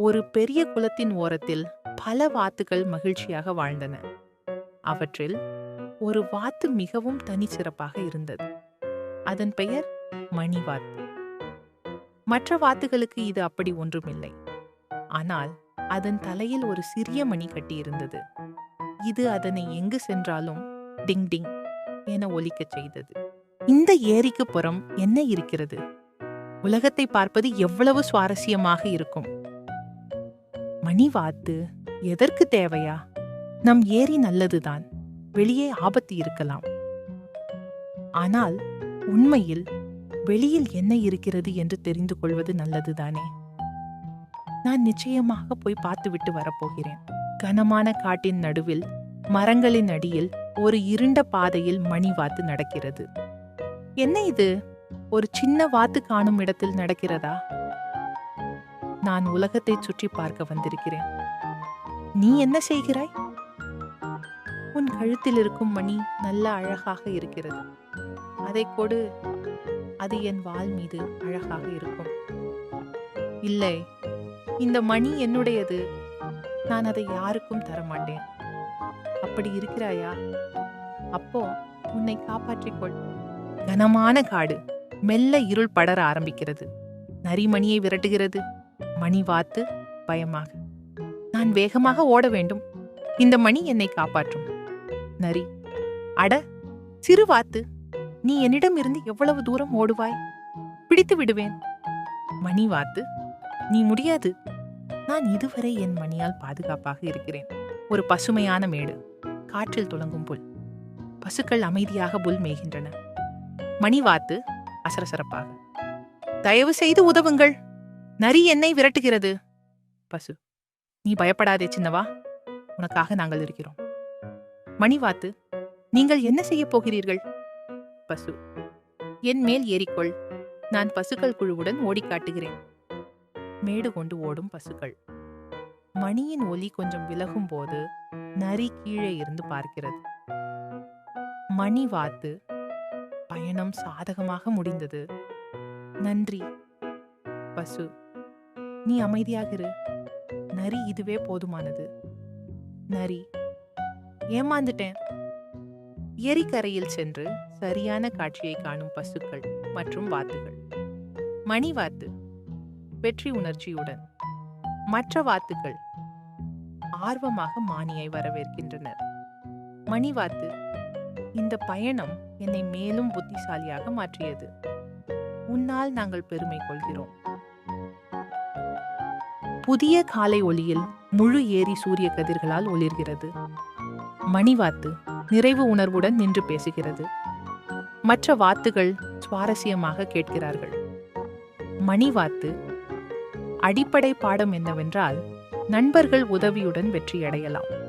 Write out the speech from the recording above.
ஒரு பெரிய குளத்தின் ஓரத்தில் பல வாத்துகள் மகிழ்ச்சியாக வாழ்ந்தன. அவற்றில் ஒரு வாத்து மிகவும் தனிச்சிறப்பாக இருந்தது. அதன் பெயர் மணிவாத்து. மற்ற வாத்துகளுக்கு இது அப்படி ஒன்றுமில்லை. ஆனால் அதன் தலையில் ஒரு சிறிய மணி கட்டியிருந்தது. இது அதனை எங்கு சென்றாலும் டிங் டிங் என ஒலிக்கச் செய்தது. இந்த ஏரிக்கு புறம் என்ன இருக்கிறது? உலகத்தை பார்ப்பது எவ்வளவு சுவாரஸ்யமாக இருக்கும். மணி வாத்து எதற்கு தேவையா? நம் ஏரி நல்லதுதான். வெளியே ஆபத்து இருக்கலாம். ஆனால் உண்மையில் வெளியில் என்ன இருக்கிறது என்று தெரிந்து கொள்வது நல்லதுதானே? நான் நிச்சயமாக போய் பார்த்துவிட்டு வரப்போகிறேன். கனமான காட்டின் நடுவில் மரங்களின் அடியில் ஒரு இருண்ட பாதையில் மணி வாத்து நடக்கிறது. என்ன இது? ஒரு சின்ன வாத்து காணும் இடத்தில் நடக்கிறதா? நான் உலகத்தை சுற்றி பார்க்க வந்திருக்கிறேன். நீ என்ன செய்கிறாய்? உன் கழுத்தில் இருக்கும் மணி நல்ல அழகாக இருக்கிறது. அதை கொடு. அது என் வாள் மீது அழகாக இருக்கும். இல்லை இந்த மணி என்னுடையது. நான் அதை யாருக்கும் தரமாட்டேன். அப்படி இருக்கிறாயா? அப்போ உன்னை காப்பாற்றிக்கொள். கனமான காடு. மெல்ல இருள் படர ஆரம்பிக்கிறது. நரிமணியை விரட்டுகிறது. மணி வாத்து பயமாக. நான் வேகமாக ஓட வேண்டும். இந்த மணி என்னை காப்பாற்றும். நரி அட சிறு வாத்து. நீ என்னிடம் இருந்து எவ்வளவு தூரம் ஓடுவாய்? பிடித்து விடுவேன். மணி வாத்து நீ முடியாது. நான் இதுவரை என் மணியால் பாதுகாப்பாக இருக்கிறேன். ஒரு பசுமையான மேடு. காற்றில் துளங்கும் புல். பசுக்கள் அமைதியாக புல் மேய்கின்றன. மணி வாத்து அசரசரப்பாக. தயவு செய்து உதவுங்கள். நரி என்னை விரட்டுகிறது. பசு நீ பயப்படாதே சின்னவா. உனக்காக நாங்கள் இருக்கிறோம். மணிவாத்து நீங்கள் என்ன செய்யப் போகிறீர்கள்? பசு என் மேல் ஏறிக்கொள். நான் பசுக்கள் குழுவுடன் ஓடி காட்டுகிறேன். மேடு கொண்டு ஓடும் பசுக்கள். மணியின் ஒலி கொஞ்சம் விலகும் போது நரி கீழே இருந்து பார்க்கிறது. மணி வாத்து பயணம் சாதகமாக முடிந்தது. நன்றி பசு. நீ அமைதியாக இரு நரி இதுவே போதுமானது. நரி ஏமாந்துட்டேன். ஏரிக்கரையில் சென்று சரியான காட்சியை காணும் பசுக்கள் மற்றும் வாத்துகள். மணி வாத்து வெற்றி உணர்ச்சியுடன். மற்ற வாத்துகள் ஆர்வமாக மானியை வரவேற்கின்றனர். மணி வாத்து இந்த பயணம் என்னை மேலும் புத்திசாலியாக மாற்றியது. உன்னால் நாங்கள் பெருமை கொள்கிறோம். புதிய காலை ஒளியில் முழு ஏரி சூரிய கதிர்களால் ஒளிர்கிறது. மணிவாத்து நிறைவு உணர்வுடன் நின்று பேசுகிறது. மற்ற வாத்துகள் சுவாரஸ்யமாக கேட்கிறார்கள். மணிவாத்து அடிப்படை பாடம் என்னவென்றால் நண்பர்கள் உதவியுடன் வெற்றியடையலாம்.